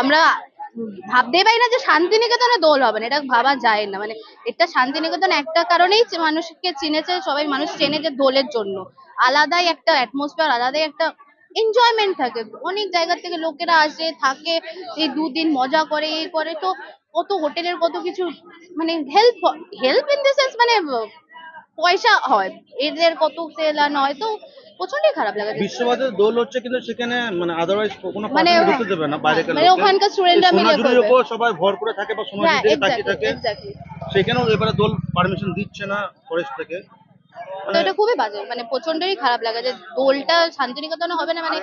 আমরা ভাবতেই পারি না যে শান্তিনিকেতনে দোল হবে না, এটা ভাবা যায় না। মানে এটা শান্তিনিকেতন একটা কারণেই মানুষকে চিনেছে, সবাই মানুষ চেনে যে দোলের জন্য। আলাদাই একটা অ্যাটমসফিয়ার আলাদাই একটা এনজয়মেন্ট থাকে। অনেক জায়গা থেকে লোকেরা আসে, থাকে, এই দুদিন মজা করে, এই করে। তো কত হোটেলের কত কিছু মানে help help in the sense মানে পয়সা হয়। এদের কত সেল আর নয় তো প্রচন্ডই খারাপ লাগে। বিশ্ববাজারে দোল হচ্ছে কিন্তু সেখানে মানে আদারওয়াইজ কোনো মানে ঢুকতে দেবে না বাইরে মানে ওখানকার স্টুডেন্টরা মিলে করবে। উপর সবাই ভর করে থাকে বা হ্যাঁ সোনাঝুরি থেকে থাকে সেখানেও এবারে দোল পারমিশন দিচ্ছে না ফরেস্ট থেকে। তো এটা খুবই বাজে মানে প্রচন্ডই খারাপ লাগে যে দোলটা শান্তিনিকেতনে হবে না মানে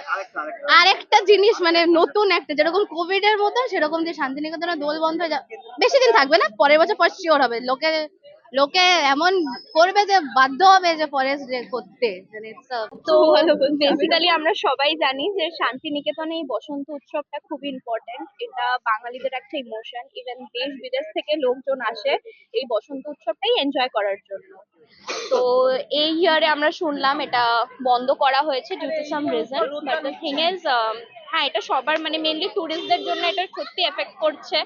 আরেকটা জিনিস মানে নতুন একটা যেরকম কোভিড এর মতো সেরকম যে শান্তিনিকেতনে দোল বন্ধ হয়ে যাবে বেশি দিন থাকবে না পরের বছর পর শিওর হবে লোকে লোকে এমন করবে যে বাধ্য হবে যে ফরেস্ট করতে তো বেসিক্যালি আমরা সবাই জানি যে শান্তিনিকেতনে এই বসন্ত উৎসবটা খুব ইম্পর্টেন্ট এটা বাঙালিদের একটা ইমোশন ইভেন দেশ বিদেশ থেকে লোকজন আসে এই বসন্ত উৎসবটাই এনজয় করার জন্য। তো এই ইয়ারে আমরা শুনলাম এটা বন্ধ করা হয়েছে due to some reason but the thing is হ্যাঁ এটা সবার মানে মেনলি ট্যুরিস্টদের জন্য এটা সত্যি এফেক্ট করছে।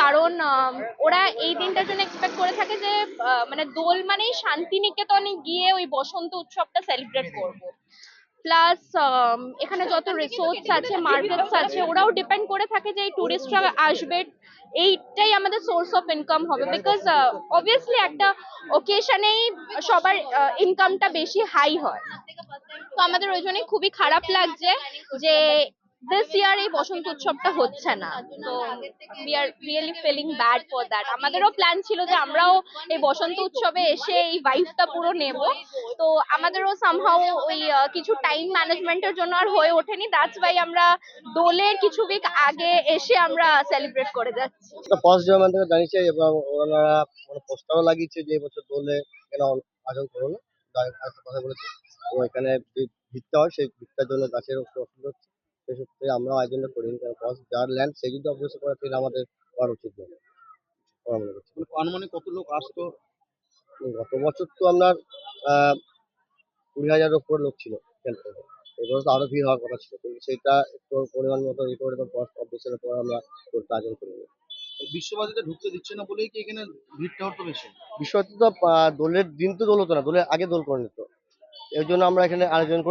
কারণ ওরা এই দিনটার জন্য এক্সপেক্ট করে থাকে যে মানে দোল মানেই শান্তিনিকেতনে গিয়ে ওই বসন্ত উৎসবটা সেলিব্রেট করব। প্লাস এখানে যত রিসোর্টস আছে মার্কেটস আছে, ওরাও ডিপেন্ড করে থাকে যে এই টুরিস্টরা আসবে। এইটাই আমাদের সোর্স অফ ইনকাম হবে। বিকজ অবভিয়াসলি একটা ওকেশনেই সবার ইনকামটা বেশি হাই হয়। তো আমাদের ওই জন্যই খুবই খারাপ লাগছে যে দিস ইয়ার এই বসন্ত উৎসবটা হচ্ছে না। তো we are really feeling bad for that আমাদেরও প্ল্যান ছিল যে আমরাও এই বসন্ত উৎসবে এসে এই ভাইবটা পুরো নেব। তো আমাদেরও সামহাও ওই কিছু টাইম ম্যানেজমেন্টের জন্য আর হয়ে ওঠেনি। দ্যাটস ওয়াই আমরা দোলের কিছু উইক আগে এসে আমরা সেলিব্রেট করে যাচ্ছি। ফার্স্ট জার্মান থেকে জানিয়েছে এবং ওনারা মানে পোস্টারও লাগিয়েছে যে এবছর দোলে কেন আয়োজন করো না। কথা বলেছে। এবং এখানে ভিড়টা হয়, সেই ভিড়টার জন্য গাছের অসুবিধা হচ্ছে সেই সূত্রে আমরা আয়োজনটা করিনি কারণ ফার্স্ট যার ল্যান্ড যদি করে তাহলে আমাদের করা উচিত নয় করা মনে করছি। আনুমানিক কত লোক আসতো? গত বছর তো আপনার কুড়ি হাজারের উপরে লোক ছিল এবারে তো আরও ভিড় হওয়ার কথা ছিল। কিন্তু সেটা একটু পরিমাণ মতো ই করে ফার্স্ট অফিসের পর আমরা দোলটা আয়োজন করিনি বিশ্ববাজারে ঢুকতে দিচ্ছে না বলেই কি এখানে ভিড়টা হতো বেশি? বিষয়টা তো দোলের দিন তো দোল হতো না দোলের আগে দোল করে নিত। এর জন্য আমরা এখানে আয়োজন করে